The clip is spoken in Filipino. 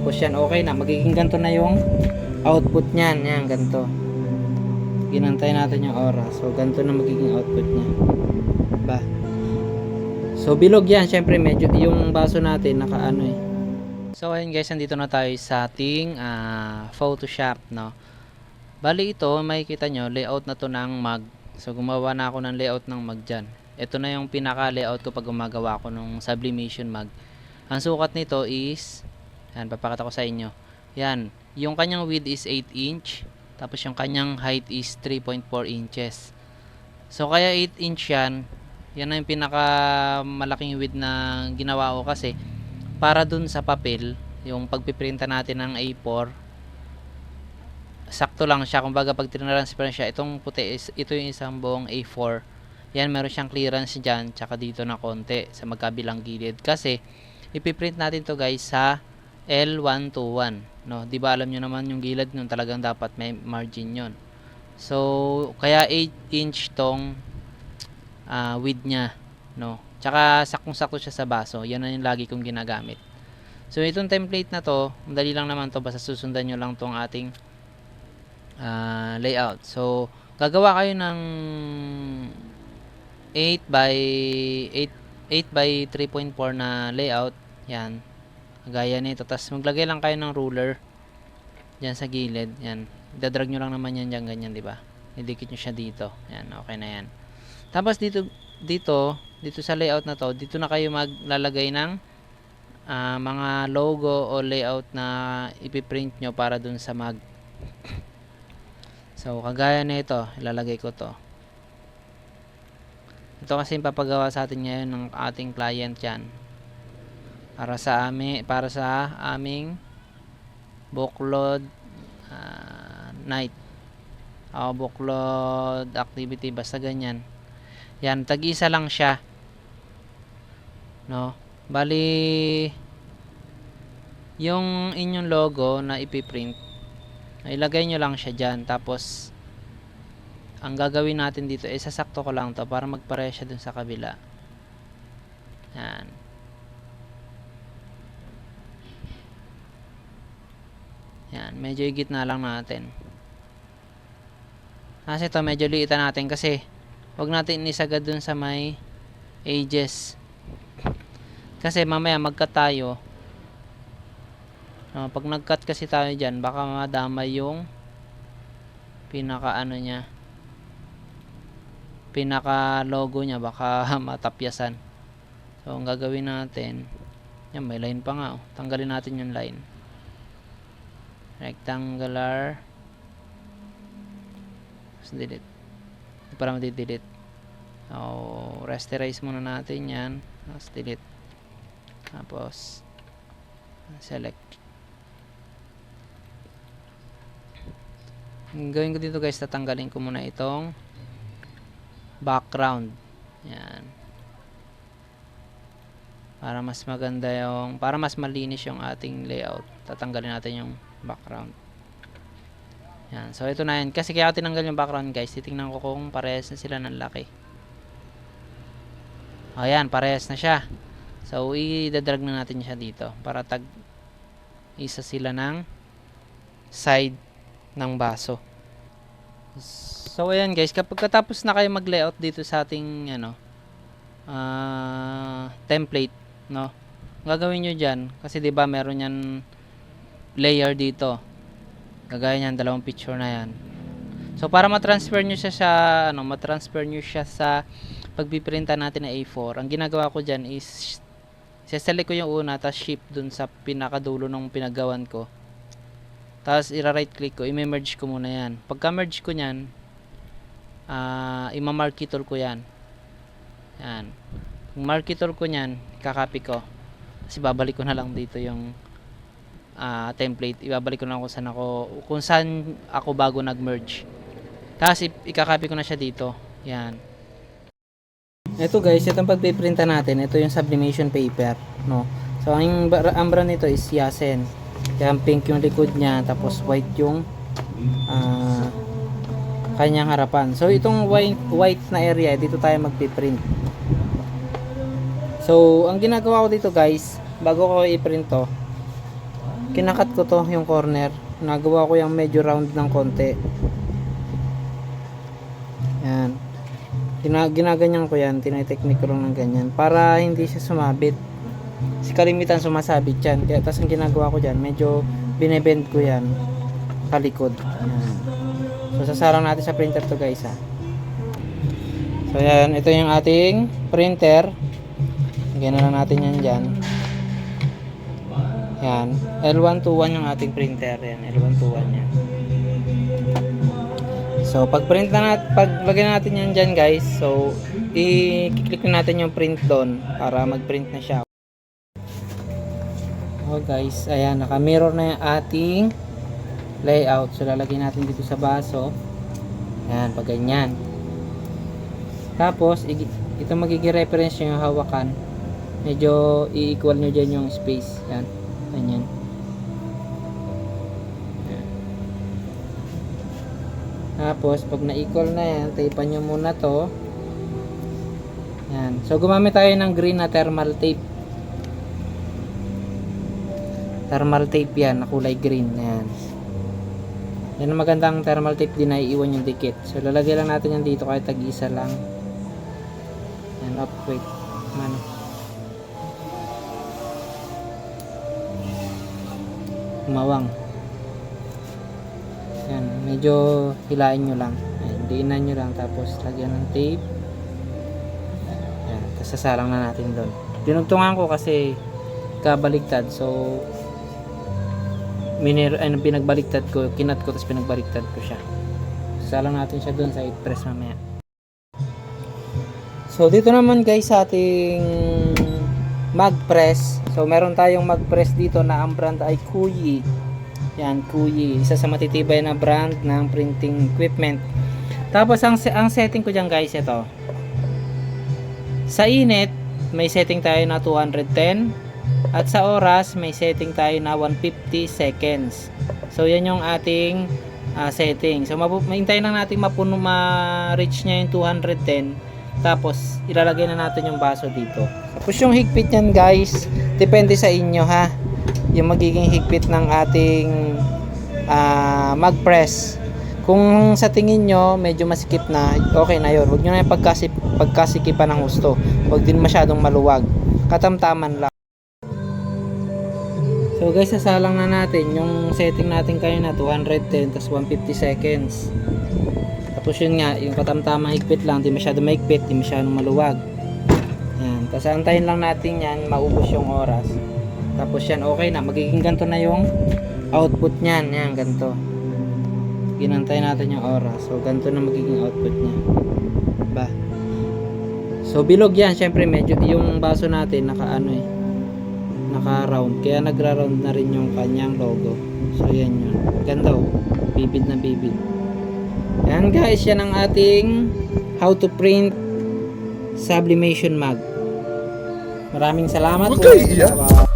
Tapos yan, okay na. Magiging ganito na yung output niyan. Yan, ganito. Ginantay natin yung oras. So, ganito na magiging output niya. Ba? So, bilog yan. Siyempre, medyo yung baso natin nakaano eh. So, ayun guys, nandito na tayo sa ating ah, Photoshop, no? Bali ito, makikita nyo, layout na to ng mag. So, gumawa na ako ng layout ng mag dyan. Ito na yung pinaka-layout ko pag gumagawa ko ng sublimation mag. Ang sukat nito is, yan, papakita ko sa inyo. Yan, yung kanyang width is 8 inch, tapos yung kanyang height is 3.4 inches. So, kaya 8 inch yan, yan na yung pinaka malaking width na ginawa ko kasi para dun sa papel, yung pagpiprinta natin ng A4, sakto lang siya. Kumbaga, pag tinransfer siya, itong puti is, ito yung isang buong A4. Yan, meron siyang clearance dyan, tsaka dito na konti sa magkabilang gilid. Kasi, ipiprint natin to guys sa L121. No? Di ba alam nyo naman yung gilid nun talagang dapat may margin yon So, kaya 8 inch tong ah, width niya. No? Tsaka, saktong-sakto siya sa baso. Yan na yung lagi kong ginagamit. So, itong template na to, madali lang naman to. Basta susundan nyo lang tong ating ah, layout. So, gagawa kayo ng 8 by 8 8 by 3.4 na layout. Yan. Gaya nito. Tapos maglagay lang kayo ng ruler diyan sa gilid. Yan. Dadrag nyo lang naman yan dyan ganyan, di ba? Idikit nyo siya dito. Yan, okay na yan. Tapos dito dito dito sa layout na to, dito na kayo maglalagay ng ah, mga logo o layout na ipiprint nyo para dun sa mag. So, kagaya na ito, ilalagay ko to. Ito kasi yung papagawa sa atin ngayon ng ating client yan. Para sa ami, para sa aming bookload ah, night. O bookload activity basta ganyan. Yan, tag-isa lang siya. No? Bali yung inyong logo na ipiprint ilagay nyo lang siya dyan tapos ang gagawin natin dito ay sasakto ko lang to para magpare siya dun sa kabila yan yan medyo igit na lang natin kasi to medyo liitan natin kasi wag natin isagad dun sa may edges kasi mamaya magka tayo Ah, pag nag-cut kasi tayo dyan, baka madama yung pinaka ano niya. Pinaka logo niya, baka matapyasan. So, ang gagawin natin, yan, may line pa nga. Oh. Tanggalin natin yung line. Rectangular. Tapos delete. Hindi para madi-delete. So, rasterize muna natin yan. Tapos delete. Tapos, select. Ang gawin ko dito guys, tatanggalin ko muna itong background. Yan. Para mas maganda yung, para mas malinis yung ating layout. Tatanggalin natin yung background. Yan. So, ito na yan. Kasi kaya ako tinanggal yung background guys, titingnan ko kung parehas na sila ng laki. Ayan, parehas na siya. So, i-drag na natin siya dito para tag isa sila ng side ng baso. So ayan guys, kapag katapos na kayo mag-layout dito sa ating ano ah, template, no. Gagawin niyo diyan kasi 'di ba meron yan layer dito. Kagaya niyan dalawang picture na yan. So para ma-transfer niyo siya sa ano, ma-transfer niyo siya sa pagpiprinta natin na A4. Ang ginagawa ko diyan is Seselect ko yung una, tapos shift dun sa pinakadulo ng pinagawan ko. Tapos, ira-right click ko, i-merge ko muna yan. Pagka-merge ko yan, ah ima-marquee tool ko yan. Yan. Tool ko yan, kakopy ko. Kasi babalik ko na lang dito yung ah, template. Ibabalik ko na kung saan ako, kung saan ako bago nag-merge. Tapos, i- ikakopy ko na siya dito. Yan. Ito guys, itong pagpiprinta natin, ito yung sublimation paper, no. So ang, ang brand nito is Yasen. Kaya pink yung likod niya, tapos white yung ah, kanyang harapan. So itong white white na area, dito tayo magpiprint. So ang ginagawa ko dito guys, bago ko i-print to, kinakat ko to yung corner. Nagawa ko yung medyo round ng konti. Yan. Gina ginaganyan ko yan. Tiniteknik ko ng ganyan. Para hindi siya sumabit. Kasi kalimitan sumasabit yan. Kaya tas ang ginagawa ko dyan, medyo binebend ko yan. Kalikod. Yan. So sasarang natin sa printer to guys ha. So yan, ito yung ating printer. Lagyan na lang natin yan dyan. Yan. L121 yung ating printer. Yan, L121 yan. So, pag print na natin, pag lagyan natin yan dyan guys, so, i-click na natin yung print doon para mag-print na siya. Oh guys, ayan, naka-mirror na yung ating layout. So, lalagyan natin dito sa baso. Ayan, pag ganyan. Tapos, ito magiging reference yung hawakan. Medyo i-equal nyo dyan yung space. Yan. Ganyan. Yan. Tapos, pag na-equal na yan, tapean nyo muna to. Yan. So, gumamit tayo ng green na thermal tape. Thermal tape yan, na kulay green. Yan. Yan ang magandang thermal tape din na iiwan yung dikit. So, lalagay lang natin yan dito kahit tag-isa lang. Yan, up, wait. Ano? Umawang. Yan, medyo hilain nyo lang. Yan, diinan nyo lang tapos lagyan ng tape. Yan, tapos sasalang na natin doon. Dinugtungan ko kasi kabaligtad. So, minir, ano, pinagbaliktad ko, kinat ko tapos pinagbaliktad ko siya. Salang natin siya doon sa 8 press mamaya. So dito naman guys sa ating mag press. So meron tayong mag press dito na ang brand ay Kuyi. Yan, Kuyi. Isa sa matitibay na brand ng printing equipment. Tapos ang ang setting ko diyan guys ito. Sa init, may setting tayo na 210 at sa oras may setting tayo na 150 seconds. So yan yung ating ah, setting. So mahintayin lang natin mapuno ma-reach niya yung 210 tapos ilalagay na natin yung baso dito. Tapos yung higpit niyan guys, depende sa inyo ha. Yung magiging higpit ng ating ah, mag-press. Kung sa tingin nyo medyo masikip na, okay na yun. Huwag nyo na yung pagkasip, pagkasikipan ng gusto. Huwag din masyadong maluwag. Katamtaman lang. So guys, sasalang na natin yung setting natin kayo na 210 tapos 150 seconds. Tapos yun nga, yung katamtamang higpit lang, di masyado maigpit, di masyadong maluwag. Yan. Tapos antayin lang natin yan, maubos yung oras. Tapos yan, okay na. Magiging ganito na yung output niyan. Yan, ganito. Ginantay natin yung oras. So, ganito na magiging output niya. Ba? So, bilog yan. Siyempre, medyo, yung baso natin, naka ano eh. Naka round. Kaya nagra-round na rin yung kanyang logo. So, yan yun. Ganda oh. Bibid na bibid. Yan guys, yan ang ating how to print sublimation mag. Maraming salamat po. Kayo iiyak. Bye-bye.